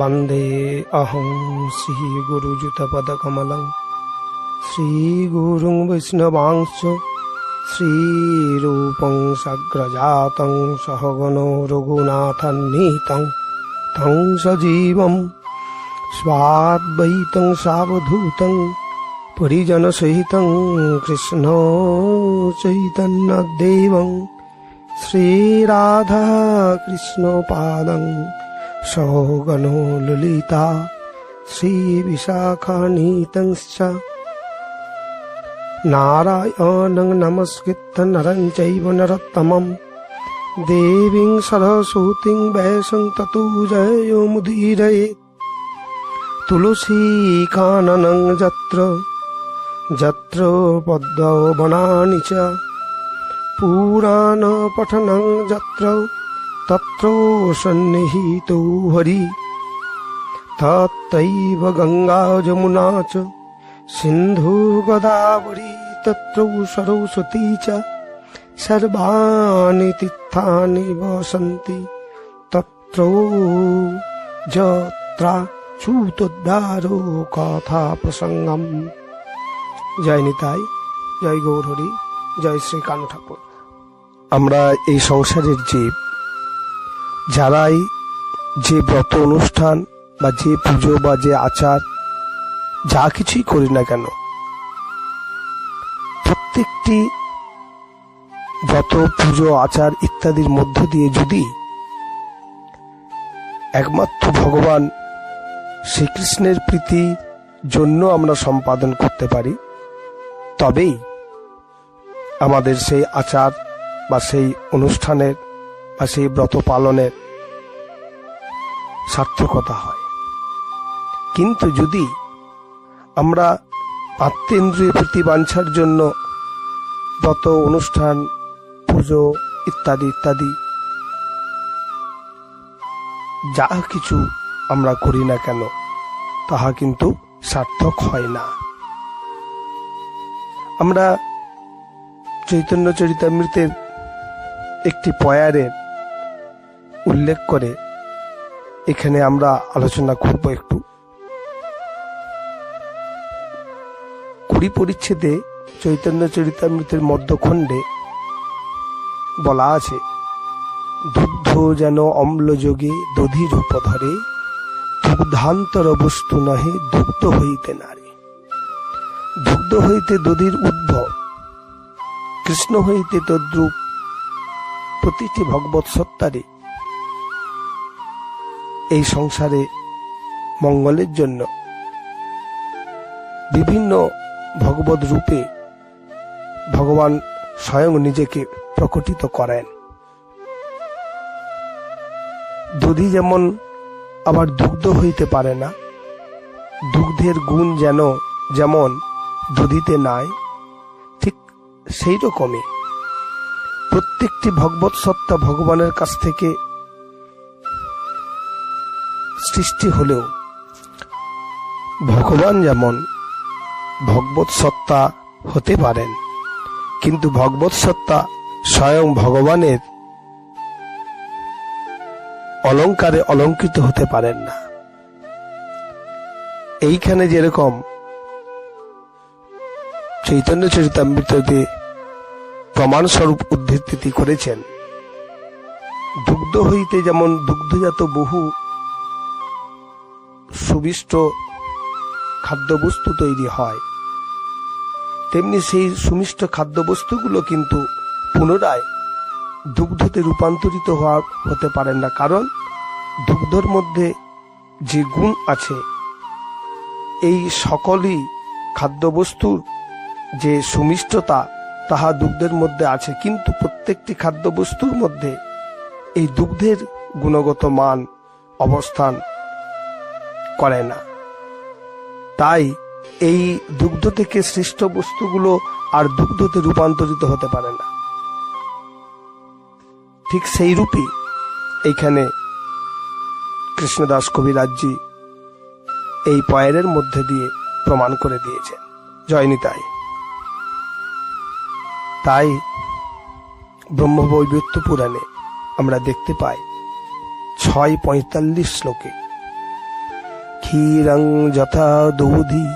वन्दे अहं श्रीगुरुयुतपदकमलं श्रीगुरुं वैष्णवांश्च श्रीरूपं सग्रजातं सहगणो रघुनाथन्नीतं तं सजीवं स्वाद्वैतं सावधूतं परिजनसहितं कृष्ण चैतन्यदेवं श्रीराधाकृष्णपादं सौगनो ललिता श्रीविशाखानीतंश्च नारायणं नमस्कृत्य नरं चैव नरोत्तमं देवीं सरस्वतीं वैशं ततो जयो मुदीरयेत् तुलसीकाननं यत्र यत्र पद्मो वनानि च पुराणपठनं यत्र তত্র সন্নিহিত হরি তত্রৈব গঙ্গা যমুনা চ সিন্ধু গোদাবরী তত্র সরস্বতী চ সর্বাণি তীর্থানি বসন্তি তত্র যত্রা ছুতোদ্ধারো কথা প্রসঙ্গম জয় নিতাই জয় গৌরহরি জয় শ্রী কানু ঠাকুর আমরা এই সংসারের জীব যারাই যে ব্রত অনুষ্ঠান বা যে পুজো বা যে আচার যা কিছুই করি না কেন, প্রত্যেকটি ব্রত, পুজো, আচার ইত্যাদির মধ্য দিয়ে যদি একমাত্র ভগবান শ্রীকৃষ্ণের প্রীতির জন্য আমরা সম্পাদন করতে পারি, তবেই আমাদের সেই আচার বা সেই অনুষ্ঠানের বা সেই ব্রত পালনের সার্থকতা হয়। কিন্তু যদি আমরা আত্মেন্দ্রীয় প্রীতি বাঞ্ছার জন্য ব্রত, অনুষ্ঠান, পুজো ইত্যাদি ইত্যাদি যা কিছু আমরা করি না কেন, তাহা কিন্তু সার্থক হয় না। আমরা চৈতন্য চরিতামৃতের একটি পয়ারের উল্লেখ করে এখানে আমরা আলোচনা করব একটু। কুড়ি পরিচ্ছেদে চৈতন্য চরিতামৃতের মধ্যখণ্ডে বলা আছে, দুগ্ধ যেন অম্লযোগে দধি রূপ ধরে, দুগ্ধান্তর বস্তু নহে দুগ্ধ হইতে নারে। দুগ্ধ হইতে দধির উদ্ভব, কৃষ্ণ হইতে তদ্রূপ প্রতিটি ভগবত সত্তারে এই সংসারে মঙ্গলের জন্য। বিভিন্ন ভগবত রূপে ভগবান স্বয়ং নিজেকে প্রকটিত করেন। দধি যেমন আবার দুগ্ধ হইতে পারে না, দুগ্ধের গুণ যেন যেমন দধিতে নাই, ঠিক সেই রকমই প্রত্যেকটি ভগবত সত্তা ভগবানের কাছ থেকে সৃষ্টি হলেও ভগবান যেমন ভগবত সত্তা হতে পারেন, কিন্তু ভগবত সত্তা স্বয়ং ভগবানের অলঙ্কারে অলঙ্কৃত হতে পারেন না। এইখানে যেরকম চৈতন্য চরিতামৃততে প্রমাণস্বরূপ উদ্ধৃতি করেছেন, দুগ্ধ হইতে যেমন দুগ্ধজাত বহু সুবিষ্ট খাদ্যবস্তু তৈরি হয়। তেমনি সেই সুমিষ্ট খাদ্যবস্তুগুলো কিন্তু পুনরায় দুগ্ধতে রূপান্তরিত হওয়া হতে পারেন না, কারণ দুগ্ধর মধ্যে যে গুণ আছে, এই সকলই খাদ্যবস্তুর যে সুমিষ্টতা, তাহা দুগ্ধের মধ্যে আছে। কিন্তু প্রত্যেকটি খাদ্যবস্তুর মধ্যে এই দুগ্ধের গুণগত মান, অবস্থান করে না। তাই এই দুগ্ধ থেকে সৃষ্ট বস্তুগুলো আর দুগ্ধতে রূপান্তরিত হতে পারে না। ঠিক সেই রূপই এইখানে কৃষ্ণদাস কবিরাজজি এই পয়ের মধ্যে দিয়ে প্রমাণ করে দিয়েছেন। জয়নিতাই তাই। ব্রহ্মবৈবত্য পুরাণে আমরা দেখতে পাই ছয় পঁয়তাল্লিশ শ্লোকে ক্ষীরং যথা দোধি,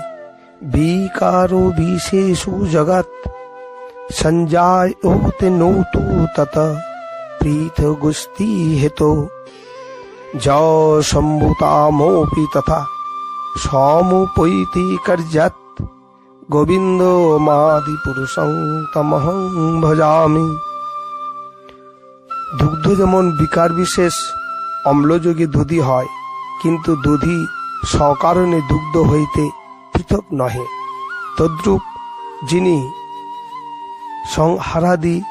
বিকারো বিশেষু জগৎ, সঞ্জায় ওতে নৌতু তত প্রীত গুস্তি হেতো য সম্ভুতামোপি তথা, সমুপৈতি কার্যাত গোবিন্দ মাদি পুরুষং তমহং ভজামি। দুগ্ধ যেমন বিকার বিশেষ, অম্লযোগে দুধি হয়, কিন্তু দুধি সকারণে দুগ্ধ হইতে পৃথক নহে। তদ্রূপ যিনি সংহারাদি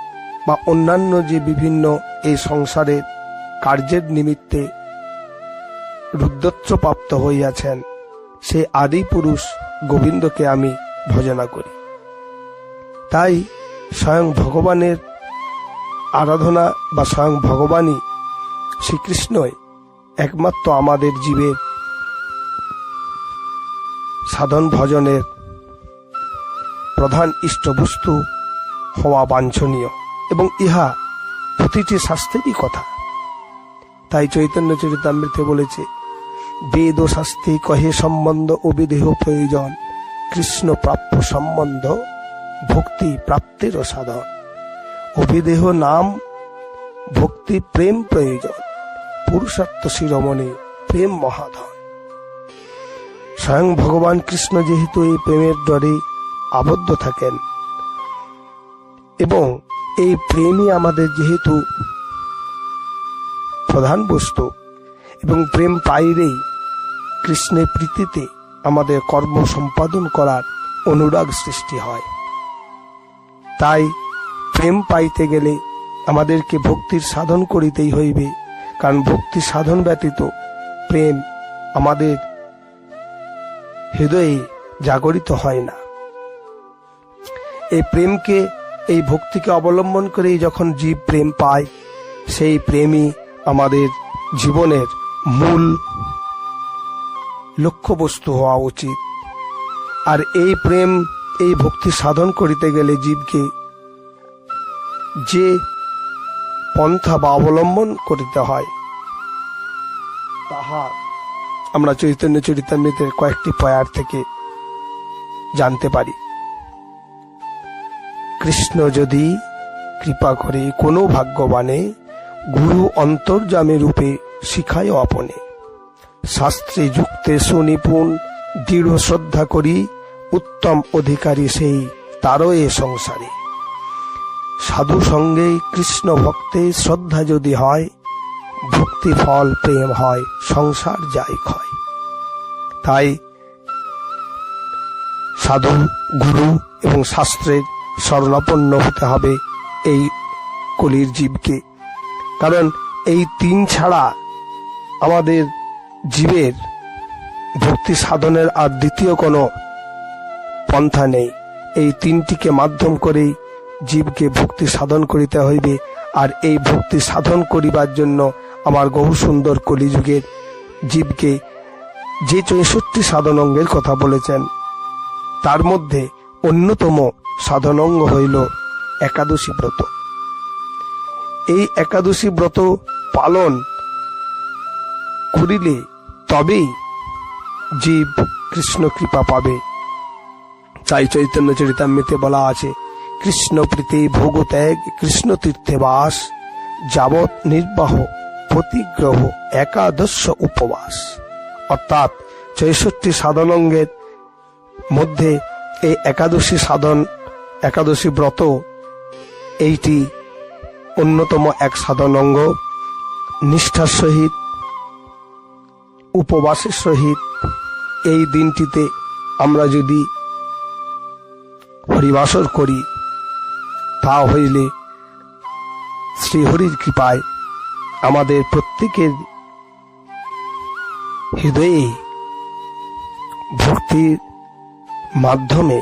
বা অন্যান্য যে বিভিন্ন এই সংসারের কার্যের নিমিত্তে রুদ্রত্ব প্রাপ্ত হইয়াছেন, সে আদি পুরুষ গোবিন্দকে আমি ভজনা করি। তাই স্বয়ং ভগবানের আরাধনা বা স্বয়ং ভগবানই শ্রীকৃষ্ণই একমাত্র আমাদের জীবের সাধন ভজনের প্রধান ইষ্টবস্তু হওয়া বাঞ্ছনীয় এবং ইহা প্রতিটি শাস্ত্রেরই কথা। তাই চৈতন্য চরিতামৃতে বলেছে বেদ ও শাস্তি কহে সম্বন্ধ ও বিদেহ প্রয়োজন। কৃষ্ণ প্রাপ্য সম্বন্ধ ভক্তি প্রাপ্তিরও সাধন। অভিদেহ নাম ভক্তি প্রেম প্রয়োজন। পুরুষার্থ শিরোমণি প্রেম মহাধন। স্বয়ং ভগবান কৃষ্ণ যেহেতু এই প্রেমের ডরে আবদ্ধ থাকেন, এবং এই প্রেমই আমাদের যেহেতু প্রধান বস্তু, এবং প্রেম পাইলেই কৃষ্ণের প্রীতিতে আমাদের কর্ম সম্পাদন করার অনুরাগ সৃষ্টি হয়। তাই প্রেম পাইতে গেলে আমাদেরকে ভক্তির সাধন করিতেই হইবে, কারণ ভক্তি সাধন ব্যতীত প্রেম আমাদের হৃদয়ে জাগরিত হয় না। এই প্রেমকে, এই ভক্তিকে অবলম্বন করেই যখন জীব প্রেম পায়, সেই প্রেমই আমাদের জীবনের মূল লক্ষ্যবস্তু হওয়া উচিত। আর এই প্রেম, এই ভক্তি সাধন করিতে গেলে জীবকে যে পন্থা বা অবলম্বন করিতে হয়, তাহা আমরা চৈতন্য চরিতামৃতের কয়েকটি পয়ার থেকে জানতে পারি। কৃষ্ণ যদি কৃপা করে কোনো ভাগ্যবানে গুরু অন্তর্জামে রূপে শিখায় অপনে। শাস্ত্রে যুক্তে সুনিপুণ, দৃঢ় শ্রদ্ধা করি, উত্তম অধিকারী সেই তারও এ সংসারে। সাধু সঙ্গে কৃষ্ণ ভক্তে শ্রদ্ধা যদি হয় ভক্তি ফল প্রেম হয়, সংসার যাই ক্ষয়। তাই সাধু, গুরু এবং শাস্ত্রের স্মরণাপন্ন হতে হবে এই কলির জীবকে। কারণ এই তিন ছাড়া আমাদের জীবের ভক্তি সাধনের আর দ্বিতীয় কোনো পন্থা নেই। এই তিনটিকে মাধ্যম করেই জীবকে ভক্তি সাধন করিতে হইবে, আর এই ভক্তি সাধন করিবার জন্য আমার বহু সুন্দর কলিযুগের জীবকে যে চৌষট্টি সাধনঙ্গের কথা বলেছেন, তার মধ্যে অন্যতম সাধনঙ্গ হইল একাদশী ব্রত। এই একাদশী ব্রত পালন করিলে তবেই জীব কৃষ্ণ কৃপা পাবে। তাই চৈতন্য চরিতামৃতে বলা আছে, কৃষ্ণ প্রীতি ভোগ ত্যাগ, কৃষ্ণ তীর্থে বাস, যাবৎ নির্বাহ। প্রতিগ্রহ একাদশ উপবাস। অর্থাৎ চৌষট্টি সাধনঙ্গের মধ্যে এই একাদশী সাধন, একাদশী ব্রত, এইটি অন্যতম এক সাধন অঙ্গ নিষ্ঠার সহিত, উপবাসের সহিত এই দিনটিতে আমরা যদি হরিবাসর করি, তা হইলে শ্রীহরির কৃপায় আমাদের প্রত্যেকের হৃদয়ে ভক্তির মাধ্যমে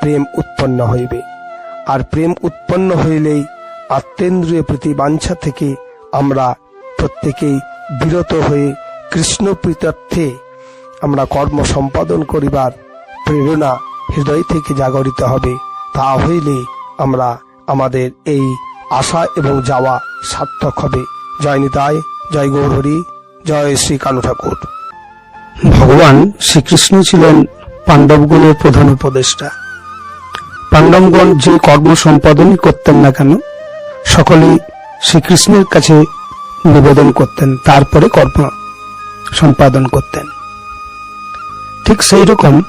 প্রেম উৎপন্ন হইবে। আর প্রেম উৎপন্ন হইলেই আত্মেন্দ্রিয় প্রতি বাঞ্ছা থেকে আমরা প্রত্যেকেই বিরত হয়ে কৃষ্ণ প্রীতার্থে আমরা কর্ম সম্পাদন করিবার প্রেরণা হৃদয় থেকে জাগরিত হবে। তা হইলে আমরা আমাদের এই আশা এবং যাওয়া সার্থক হবে। জয় নিতাই, জয় গৌরহরি, জয় শ্রী কানু ঠাকুর। ভগবান শ্রীকৃষ্ণ ছিলেন পাণ্ডবগণের প্রধান উপদেষ্টা। পাণ্ডবগণ যে কর্ম সম্পাদনই করতেন না কেন, সকলেই শ্রীকৃষ্ণের কাছে নিবেদন করতেন, তারপরে কর্ম সম্পাদন করতেন। ঠিক সেই রকম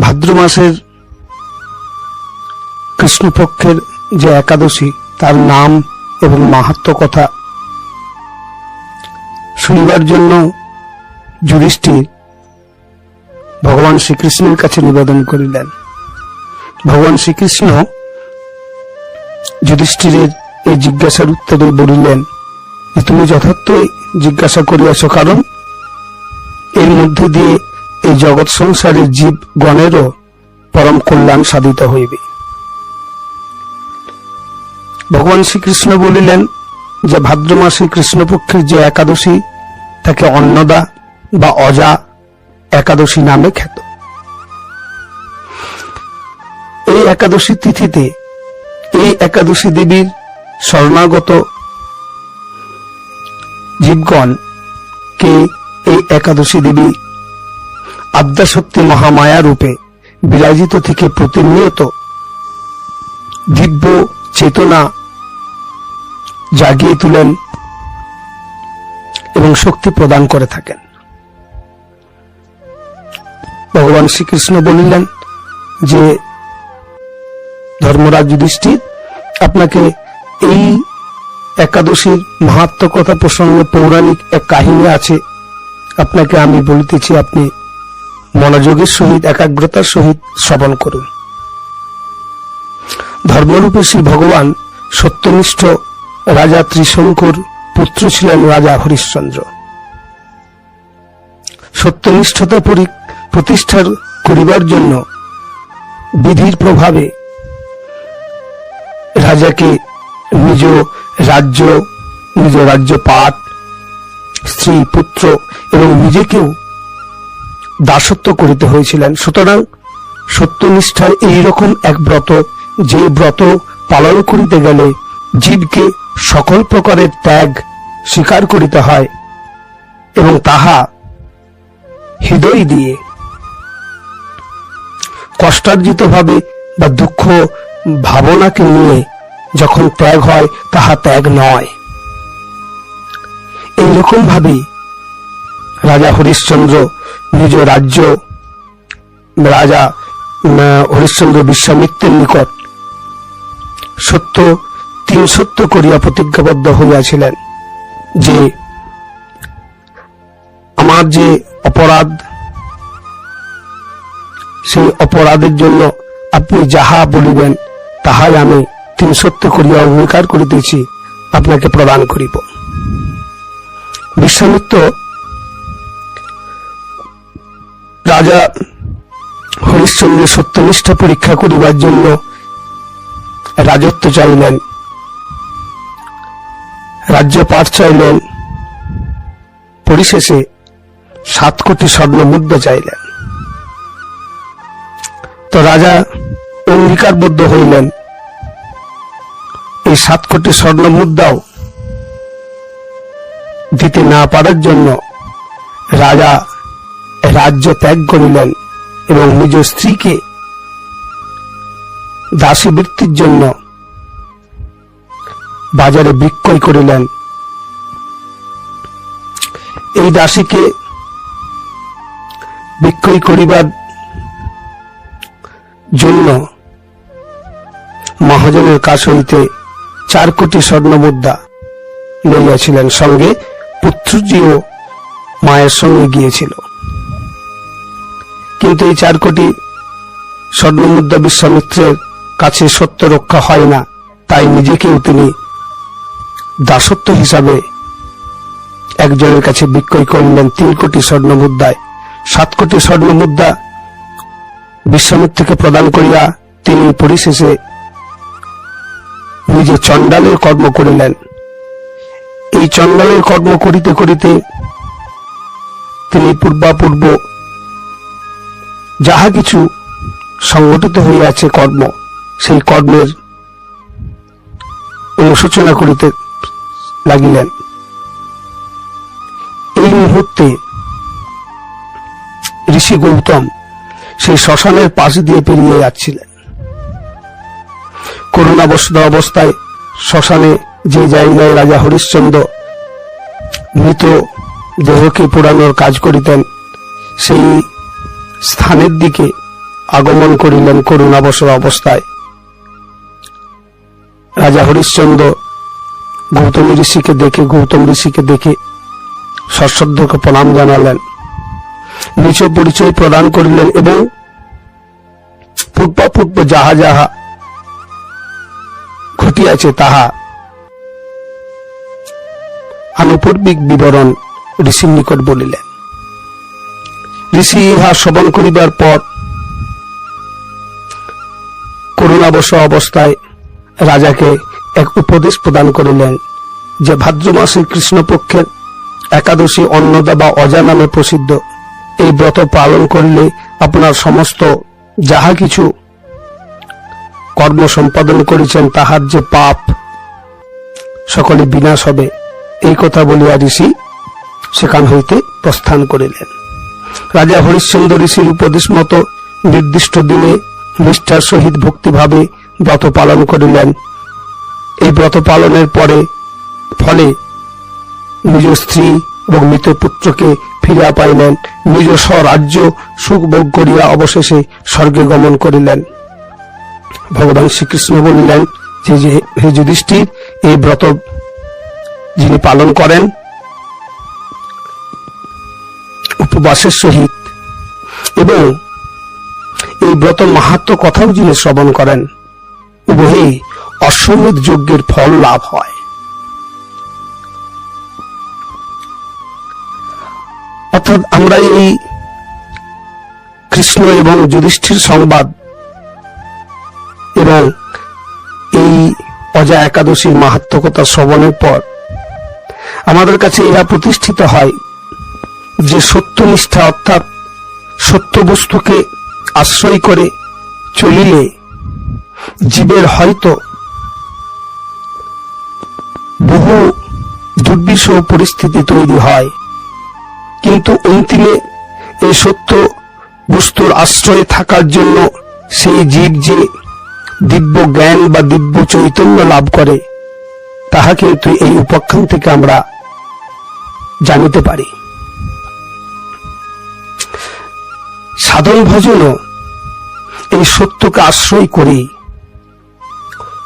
ভাদ্র মাসের কৃষ্ণপক্ষের যে একাদশী, তার নাম এবং মাহাত্ম কথা। শুনবার জন্য যুধিষ্ঠির ভগবান শ্রীকৃষ্ণের কাছে নিবেদন করিলেন। ভগবান শ্রীকৃষ্ণ যুধিষ্ঠিরের এই জিজ্ঞাসার উত্তরে বলিলেন তুমি যথার্থই জিজ্ঞাসা করিয়াছ, কারণ এর মধ্যে দিয়ে এই জগৎ সংসারের জীব গণেরও পরম কল্যাণ সাধিত হইবে। ভগবান শ্রীকৃষ্ণ বলিলেন যে ভাদ্র মাসে কৃষ্ণপক্ষের যে একাদশী, তাকে অন্নদা বা অজা একাদশী নামে খ্যাত। এই একাদশী তিথিতে, এই একাদশী দেবীর শরণাগত জীবগণ কে এই একাদশী দেবী আদ্যাশক্তি মহামায়া রূপে বিরাজিত থেকে প্রতিনিয়ত দিব্য চেতনা জাগিয়ে তুলেন এবং শক্তি প্রদান করে থাকেন। ভগবান শ্রীকৃষ্ণ বলিলেন যে, ধর্মরাজ যুধিষ্ঠির, আপনাকে এই একাদশীর মাহাত্ম কথা প্রসঙ্গে পৌরাণিক এক কাহিনী আছে। আপনাকে আমি বলিতেছি, আপনি মনোযোগের সহিত, একাগ্রতার সহিত শ্রবণ করুন। ধর্মরূপে শ্রী ভগবান সত্যনিষ্ঠ রাজা ত্রিশঙ্কর পুত্র ছিলেন রাজা হরিশ্চন্দ্র। সত্যনিষ্ঠতা পরি- প্রতিষ্ঠার করিবার জন্য বিধির প্রভাবে রাজাকে নিজ রাজ্য নিজ রাজ্য পাঠ স্ত্রী, পুত্র এবং নিজেকেও দাসত্ব করিতে হয়েছিলেন। সুতরাং সত্যনিষ্ঠার এইরকম এক ব্রত যে ব্রত পালন করিতে গেলে জীবকে সকল প্রকারের ত্যাগ স্বীকার করিতে হয় এবং তাহা হৃদয় দিয়ে কষ্টার্জিত ভাবে বা দুঃখ ভাবনাকে নিয়ে যখন ত্যাগ হয়, তাহা ত্যাগ নয়। এইরকম ভাবে রাজা হরিশ্চন্দ্র নিজ রাজ্য, রাজা হরিশ্চন্দ্র বিশ্বামিত্রের নিকট সত্য তিন সত্য করিয়া প্রতিজ্ঞাবদ্ধ হইয়াছিলেন যে আমার যে অপরাধ, সেই অপরাধের জন্য আপনি যাহা বলিবেন, তাহাই আমি তিন সত্য করিয়া অঙ্গীকার করিতেছি, আপনাকে প্রদান করিব। বিশ্বামিত্র রাজা হরিশ্চন্দ্রের সত্যনিষ্ঠা পরীক্ষা করিবার জন্য রাজত্ব চাইলেন রাজ্য পাঠ চাইলেন, পরিশেষে সাত কোটি স্বর্ণ মুদ্রা চাইলেন। তো রাজা অঙ্গীকারবদ্ধ হইলেন, এই সাত কোটি স্বর্ণ মুদ্রাও দিতে না পারার জন্য রাজা রাজ্য ত্যাগ করিলেন এবং নিজ স্ত্রীকে দাসী বৃত্তির জন্য বাজারে বিক্রয় করিলেন এই দাসীকে বিক্রয় করিবার জন্য মহাজনের কাছ হইতে চার কোটি স্বর্ণ মুদ্রা লইয়াছিলেন। সঙ্গে পুত্রজিও মায়ের সঙ্গে গিয়েছিল। কিন্তু এই চার কোটি স্বর্ণ মুদ্রা বিশ্বামিত্রের কাছে সত্য রক্ষা হয় না, তাই নিজেকেও তিনি দাসত্ব হিসাবে একজনের কাছে বিক্রয় করলেন তিন কোটি স্বর্ণ মুদ্রায়। সাত কোটি স্বর্ণ মুদ্রা বিশ্বামিত্রকে প্রদান করিয়া তিনি পরিশেষে নিজে চণ্ডালের কর্ম করিলেন। এই চণ্ডালের কর্ম করিতে করিতে তিনি পূর্বাপূর্ব যাহা কিছু সংগঠিত হইয়াছে কর্ম, সেই কর্মের অনুশোচনা করিতে লাগিলেন। এই মুহূর্তে ঋষি গৌতম সেই শ্মশানের পাশ দিয়ে পেরিয়ে যাচ্ছিলেন। করুণাবস্ত অবস্থায় শ্মশানে যে জায়গায় রাজা হরিশ্চন্দ্র মৃত দেহকে পোড়ানোর কাজ করিতেন, সেই স্থানের দিকে আগমন করিলেন করুণাবসর অবস্থায়। রাজা হরিশ্চন্দ্র গৌতম ঋষিকে দেখে, গৌতম ঋষিকে দেখে সশ্রদ্ধকে প্রণাম জানালেন, নিচ পরিচয় প্রদান করিলেন এবং পূর্ব পূর্ব যাহা যাহা ঘটিয়াছে তাহা আনুপূর্বিক বিবরণ ঋষির নিকট বলিলেন। ঋষি ইহা শ্রবণ করিবার পর করুণাবশ অবস্থায় রাজাকে এক উপদেশ প্রদান করিলেন যে ভাদ্র মাসের কৃষ্ণপক্ষের একাদশী অন্নদা বা অজা নামে প্রসিদ্ধ। এই ব্রত পালন করলে আপনার সমস্ত যাহা কিছু কর্ম সম্পাদন করেছেন তাহার যে পাপ সকলে বিনাশ হবে। এই কথা বলিয়া ঋষি সেখান হইতে প্রস্থান করিলেন। রাজা হরিশ্চন্দ্র ঋষির উপদেশ মতো নির্দিষ্ট দিনে নিষ্ঠার সহিত ভক্তিভাবে ব্রত পালন করিলেন। এই ব্রত পালনের পরে, ফলে নিজ স্ত্রী এবং মৃত পুত্রকে ফিরিয়া পাইলেন। নিজ স্বরাজ্য সুখভোগ করিয়া অবশেষে স্বর্গে গমন করিলেন। ভগবান শ্রীকৃষ্ণ বলিলেন যে, হে যুধিষ্ঠির, এই ব্রত যিনি পালন করেন, উপবাসের সহিত এবং এই ব্রত মাহাত্ম কথাও যিনি শ্রবণ করেন, উভয়ই অশ্বমেধ যজ্ঞের ফল লাভ হয়। অর্থাৎ আমরা এই কৃষ্ণ এবং যুধিষ্ঠির সংবাদ এবং এই অজা একাদশীর মাহাত্মকতা শ্রবণের পর আমাদের কাছে এরা প্রতিষ্ঠিত হয় যে সত্যনিষ্ঠা অর্থাৎ সত্য বস্তুকে আশ্রয় করে চলিলে জীবের হয়তো বহু দুর্বিষহ পরিস্থিতি তৈরি হয়। কিন্তু অন্তিমে এই সত্য বস্তুর আশ্রয়ে থাকার জন্য সেই জীব যে দিব্য জ্ঞান বা দিব্য চৈতন্য লাভ করে, তাহা কিন্তু এই উপাখ্যান থেকে আমরা জানিতে পারি। সাধন ভজনও এই সত্যকে আশ্রয় করি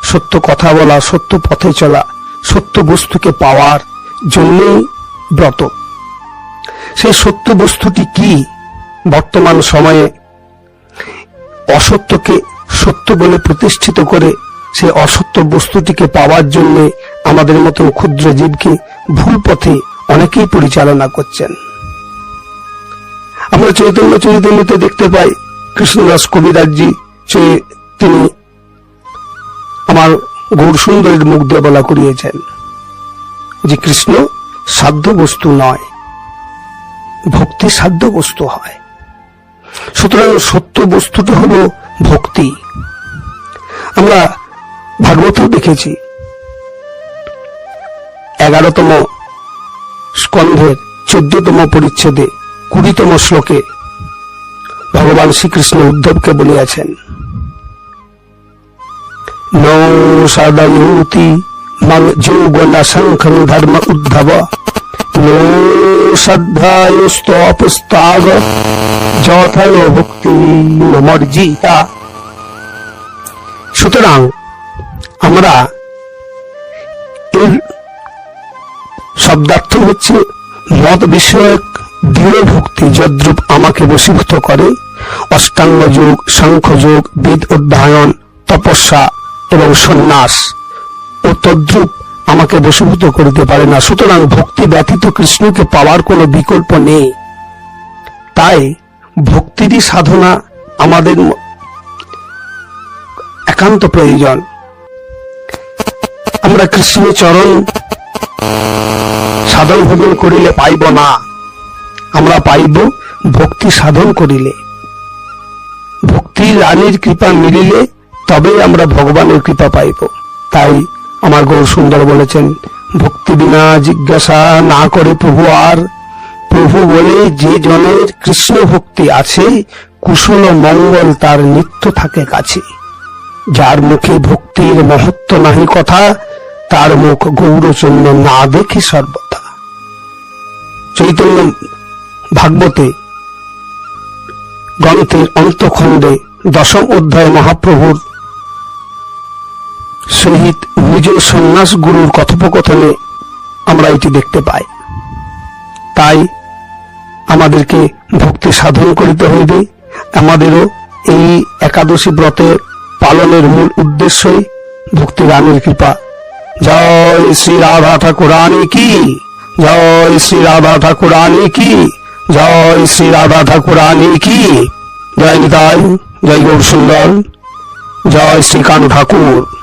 সত্য কথা বলা, সত্য পথে চলা সত্য বস্তুকে পাওয়ার জন্যই ব্রত। সেই সত্য বস্তুটি কি বর্তমান সময়ে অসত্যকে সত্য বলে প্রতিষ্ঠিত করে সেই অসত্য বস্তুটিকে পাওয়ার জন্য আমাদের মতন ক্ষুদ্র জীবকে ভুল পথে অনেকেই পরিচালনা করছেন। আমরা চৈতন্য চৈতন্যতে দেখতে পাই, কৃষ্ণদাস কবিরাজজি তিনি আমার গৌর সুন্দরের মুখ দিয়ে বলা করিয়েছেন যে কৃষ্ণ সাধ্য বস্তু নয়, ভক্তি সাধ্য বস্তু হয়। সুতরাং সত্য বস্তুটা হলো ভক্তি। আমরা ভাগবত দেখেছি, এগারোতম স্কন্ধের চোদ্দতম পরিচ্ছেদে কুড়িতম শ্লোকে ভগবান শ্রীকৃষ্ণ উদ্ধবকে বলিয়াছেন ধর্ম উদ্ধব নো শ্রদ্ধায়স্তপস্তাগ যথায় ভক্তি মর্জিতা সুতরাং আমরা এর শব্দার্থ হচ্ছে মত বিষয়ক দৃঢ় ভক্তি যদ্রূপ আমাকে বশীভূত করে। অষ্টাঙ্গ যোগ, শঙ্খ যোগ, বেদ অধ্যয়ন, তপস্যা এবং সন্ন্যাস ও তদ্রুপ আমাকে বশীভূত করিতে পারে না। সুতরাং ভক্তি ব্যতীত কৃষ্ণকে পাওয়ার কোনো বিকল্প নেই। তাই ভক্তিরই সাধনা আমাদের একান্ত প্রয়োজন। আমরা কৃষ্ণ চরণ সাধন ভজন করিলে পাইব না। আমরা পাইব ভক্তি সাধন করিলে। ভক্তি রানীর কৃপা মিলিলে তবে আমরা ভগবানের কৃপা পাইব। তাই আমার গৌর সুন্দর বলেছেন, ভক্তি বিনা জিজ্ঞাসা না করে প্রভু আর। প্রভু বলে যে জনের কৃষ্ণ ভক্তি আছে কুশল মঙ্গল তার নিত্য থাকে কাছে। যার মুখে ভক্তির মহত্ব নাহি কথা, তার মুখ গৌরচন্দ্র না দেখে সর্বদা। চৈতন্য ভাগবতে গ্রন্থের অন্তখণ্ডে দশম অধ্যায় মহাপ্রভুর সহিত নিজ সন্ন্যাস গুরুর কথোপকথনে আমরা এটি দেখতে পাই। তাই আমাদেরকে ভক্তি সাধন করিতে হইবে। আমাদেরও এই একাদশী ব্রতের পালনের মূল উদ্দেশ্যই ভক্তি রানীর কৃপা। জয় শ্রী রাধা ঠাকুরানী কি? জয় শ্রী রাধা ঠাকুরানী কি? জয় শ্রী রাধা ঠাকুরানী কি? জয় নিতাই, জয় গৌর সুন্দর। জয় শ্রী কানু ঠাকুর।